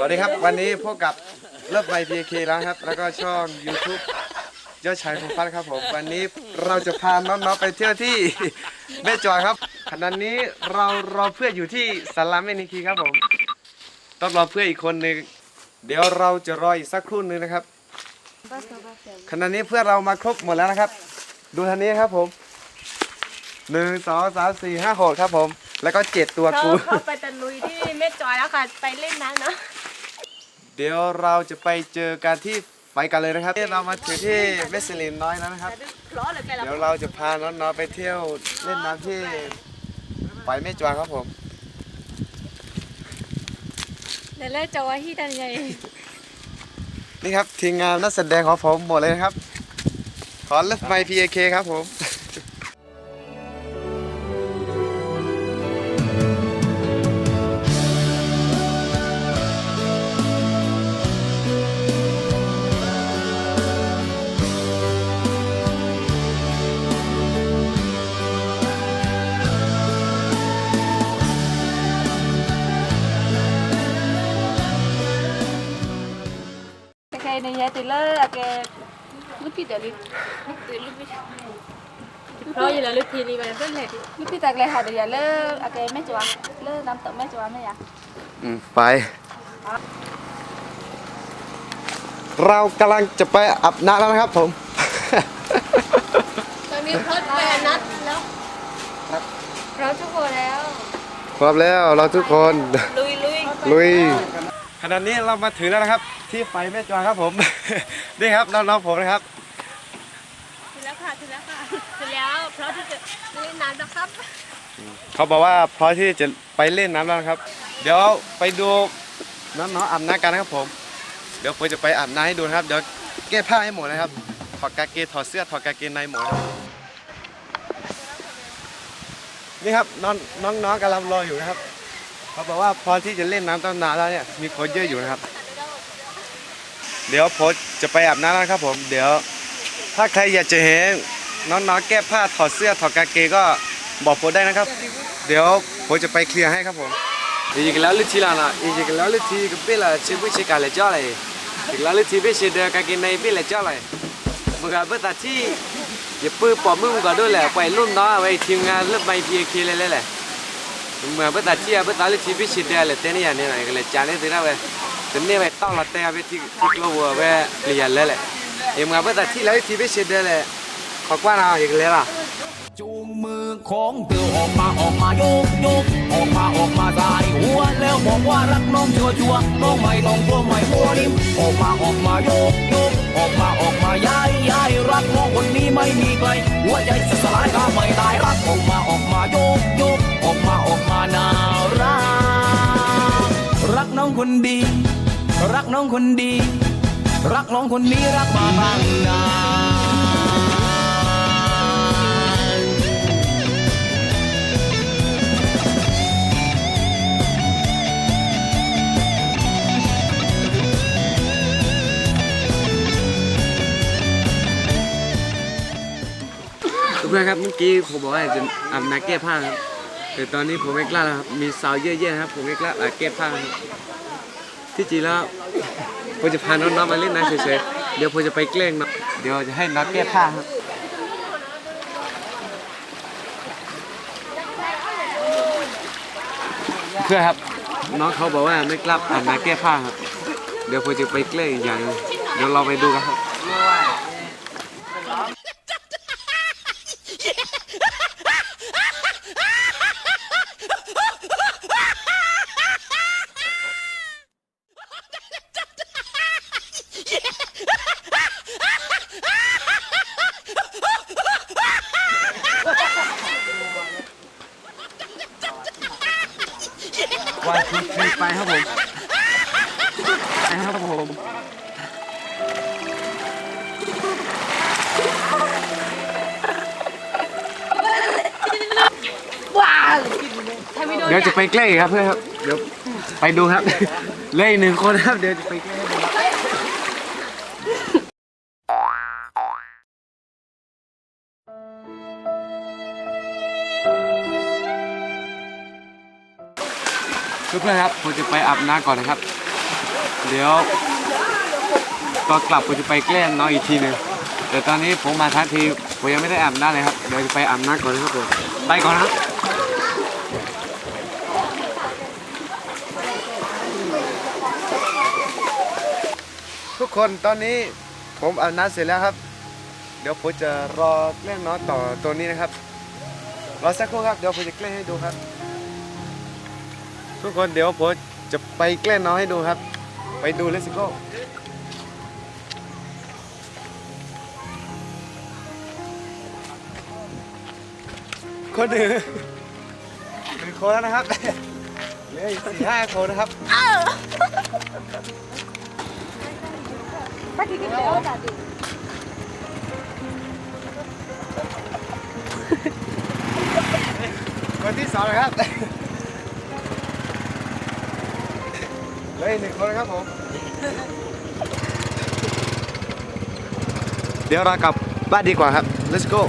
สวัสดีครับ วันนี้พบกับเลิฟไมพีเคแล้วครับ แล้วก็ช่อง YouTube ยอดชายฟูฟันครับผม วันนี้เราจะพาน้องๆไปเที่ยวที่แม่จอยครับขณะนี้เรารอเพื่อนอยู่ที่สาราแม่นิคีครับผมต้องรอเพื่อนอีกคนหนึ่งเดี๋ยวเราจะรออีกสักครู่หนึงนะครับขณะนี้เพื่อนเรามาครบหมดแล้วนะครับ ดูทางนี้ครับผมหนึ่งสองสามสี่ห้าหกครับผม แล้วก็เจ็ดตัวเขากู เขาไปตะลุยที่แม่จอยแล้วค่ะ ไปเล่นน้ำเนาะ เดี๋ยวเราจะไปเจอกันที่ไฟกันเลยนะครับเรามาถึงที่เมสลินน้อยแล้วนะครับร้อนเลยแกเราเดี๋ยวเราจะพาน้องๆไปเที่ยวเล่นน้ำที่ไฟแม่จวางครับผม เดี๋ยวเล่จะว่าที่ดันใหญ่นี่ครับทีมงานนักแสดงของผมหมดเลยนะครับ ขอเลิฟไมพีเอเคครับผม ลูกพี่เดี๋ยวลูกลูกลูกพี่เพราะอยู่แล้วลูกทีนี้ไปเพื่อนเลย lúc khi tạc lại hạt thì lơ à cái mấy chùa lơ nắm tự mấy chùa mấy à อืมไป เรากำลังจะไปอาบน้ำแล้วนะครับผม ตอนนี้เพิ่นไปนัดแล้ว rồi chú cô đéo พร้อมแล้วเราทุกคน ลุยลุยลุยขณะนี้เรามาถึงแล้วนะครับ ที่ไฟแม่จวางครับผม นี่ครับน้องๆผมนะครับ ถึงแล้วค่ะถึงแล้วค่ะถึงแล้ว เพราะที่จะเล่นน้ำนะครับ เขาบอกว่าพร้อมที่จะไปเล่นน้ำแล้วนะครับ เดี๋ยวไปดูน้องๆอาบน้ำกันนะครับผม เดี๋ยวผมจะไปอาบน้ำให้ดูนะครับ เดี๋ยวแก้ผ้าให้หมดนะครับ ถอดกางเกงถอดเสื้อถอดกางเกงในหมดนะครับนี่ครับน้องน้องๆกำลังรออยู่นะครับ เขาบอกว่าพร้อมที่จะเล่นน้ำตั้งนานแล้วเนี่ย มีคนเยอะอยู่นะครับ เดี๋ยวผมจะไปอาบน้ำแล้วนะครับผม เดี๋ยว ถ้าใครอยากจะเห็น น้องๆแก้ผ้าถอดเสื้อถอดกางเกงก็บอกผมได้นะครับ เดี๋ยวผมจะไปเคลียร์ให้ครับผมอีกแล้วลิทีละนะอีกแล้วลิทีก็เป็นละชิบุชิกาเลยจ้าเลยอีกแล้วลิทีเป็นเชเดกางเกงในเป็นเลยจ้าเลยมึงก็เปิดตาที่อย่าปื้อปอมมึงก็ด้วยแหละไปรุ่นน้องไปทีมงานเริ่มไม่พีเคเลยเลยแหละมึงเปิดตาที่เปิดตาลิทีเป็นเชเดเลยเต้นอย่างนี้หน่อยก็เลยจานนี้ตีนะเว้ยเต้นนี่ไปต้องละเตะไปที่ที่กลัวเว้ยเปลี่ยนเลยแหละเอ็มก็เปิดตาที่แล้วลิทีเป็นเชเดเลย ขอกว่าเอาอีกแล้วล่ะจูงมือของเธอออกมาออกมาโยกโยกออกมาออกมาสายหัวแล้วบอกว่ารักน้องชัวชัวน้องไม่ต้องกลัวไม่หัวนิ่มออกมาออกมาโยกโยกออกมาออกมาย้ายย้ายรักน้องคนนี้ไม่มีใครหัวใจจะสลายก็ไม่ตายรักออกมาออกมาโยกโยกออกมาออกมาน่ารักรักน้องคนดี รักน้องคนดี รักน้องคนนี้รักมาตั้งนาน เพื่อนครับเมื่อกี้ผมบอกว่าจะอาบน้ำแก้ผ้าครับแต่ตอนนี้ผมไม่กล้าแล้วครับมีสาวเยอะแยะครับ ผมไม่กล้าอาบแก้ผ้าครับที่จริงแล้วผมจะพาน้องๆมาเล่นน้ำเฉยๆเดี๋ยวผมจะไปแกล้งน้องเดี๋ยวจะให้น้องแก้ผ้าครับเพื่อนครับน้องเขาบอกว่าไม่กล้าอาบน้ำแก้ผ้าครับเดี๋ยวผมจะไปแกล้งอีกอย่างหนึ่งเดี๋ยวเราไปดูกันครับ วันคือไปครับผมไปครับผมเดี๋ยวจะไปแกล้งครับเพื่อนครับ เดี๋ยวไปดูครับ เล่ยหนึ่งคนครับ เดี๋ยวจะไปใกล้ เพื่อนๆครับผมจะไปอาบน้ำก่อนนะครับ เดี๋ยวก็กลับผมจะไปแกล้งน้องอีกทีหนึ่งแต่ตอนนี้ผมมาทันทีผมยังไม่ได้อาบน้ำเลยครับเดี๋ยวจะไปอาบน้ำก่อนนะครับผมไปก่อนนะครับทุกคนตอนนี้ผมอาบน้ำเสร็จแล้วครับ เดี๋ยวผมจะรอแกล้งน้องต่อตัวนี้นะครับรอสักครู่ครับเดี๋ยวผมจะแกล้งให้ดูครับ ทุกคนเดี๋ยวผมจะไปแกล้งน้องให้ดูครับ ไปดูเลสิโก้คนหนึ่งหนึ่งคนแล้วนะครับเหลืออีกสี่ห้าคนนะครับ Bắt cái kéo cả đi. คนที่สองนะครับ เลยหนึ่งคนครับผม เดี๋ยวเรากลับบ้านดีกว่าครับ let's go